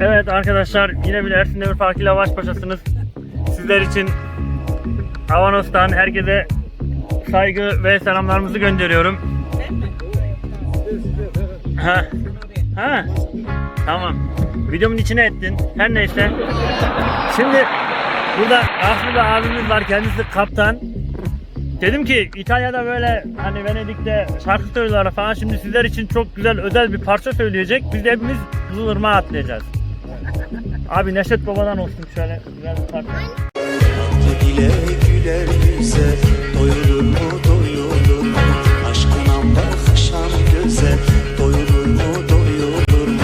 Evet arkadaşlar yine bir Ersin Demir Park ile baş başasınız. Sizler için Avanos'tan herkese saygı ve selamlarımızı gönderiyorum. Ha. Ha. Tamam. Videomun içine ettin. Her neyse. Şimdi burada aslında abimiz var. Kendisi kaptan. Dedim ki İtalya'da böyle hani Venedik'te şarkı söylüyorlar falan. Şimdi sizler için çok güzel özel bir parça söyleyecek. Biz de hepimiz Kızılırmak'a atlayacağız. Abi Neşet Baba'dan olsun şöyle güzel bir parça. Güle güler yüze Doyurur mu doyulur mu Aşkına bakışan göze Doyurur mu doyulur mu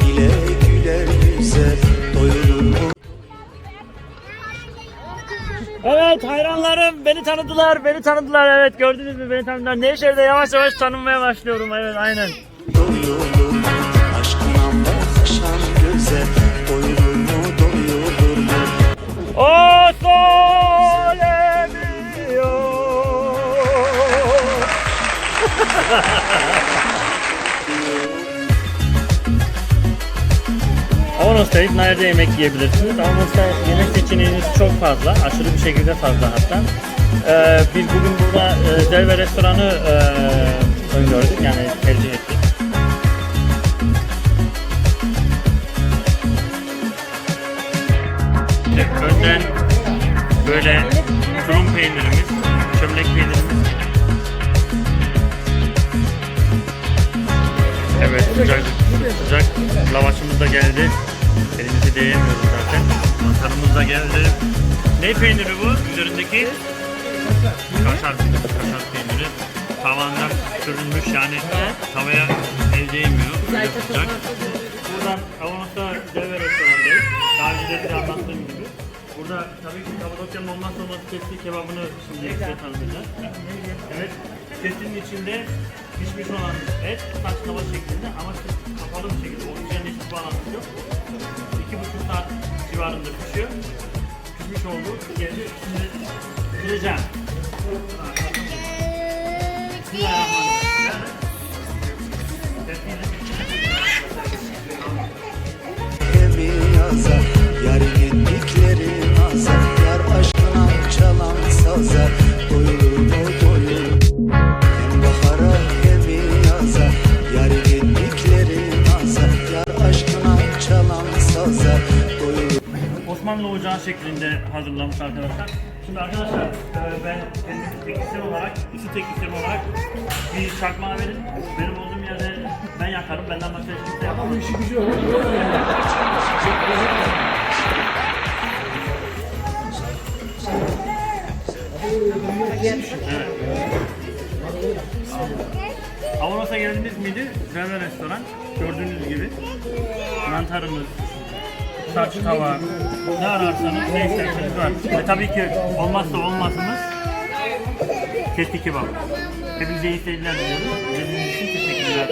Güle güler yüze Doyurur mu Evet hayranlarım beni tanıdılar, beni tanıdılar. Evet gördünüz mü beni tanıdılar. Nevşehir'de yavaş yavaş tanınmaya başlıyorum. Evet aynen. doyulur mu Aşkına bakışan göze Doyurur mu doyulur mu O sole mio. Avanos'tayız. Nerede yemek yiyebilirsiniz? Avanos'ta yemek seçeneğiniz çok fazla. Aşırı bir şekilde fazla hatta. Ee, biz bugün burada e, Zelve restoranı e, İşte önden böyle tulum peynirimiz, çömlek peynirimiz. Evet sıcak sıcak lavaşımız da geldi. Elimizi değemiyoruz zaten. Mantarımız da geldi. Ne peyniri bu? Üzerindeki kaşar, kaşar peyniri. Tavandan sürülmüş yani tavaya el değmiyor. Sıcak. Buradan Avanos'ta Deve restorandayız. Daha önce de anlattığım. Burada tabii ki Kapadokya'nın olmazsa olmaz testi kebabını şimdi size tanıtacağız. Evet, testinin içinde pişmiş olan et taş tava şeklinde ama kapalı bir şekilde oksijen hiçbir bağlantısı yok. İki buçuk saat civarında pişiyor. Pişmiş oldu. Geldi. Şimdi pişireceğim. Aşkına çalan Doyurur Osmanlı ocağı şeklinde hazırlamış arkadaşlar. Şimdi arkadaşlar e, ben kendi teknisyen olarak, ısı teknisyen olarak bir çakmağı verin. Benim olduğum yerde ben yakarım. Benden başka hiç kimse yapamaz. Avanos'a geldiniz miydi? Zerre restoran. Gördüğünüz gibi. Mantarımız, saç tava, ne ararsanız ne isterseniz var. Ve tabii ki olmazsa olmazımız kesti kebap. Hepinize iyi seyirler diliyorum. İzlediğiniz için teşekkürler.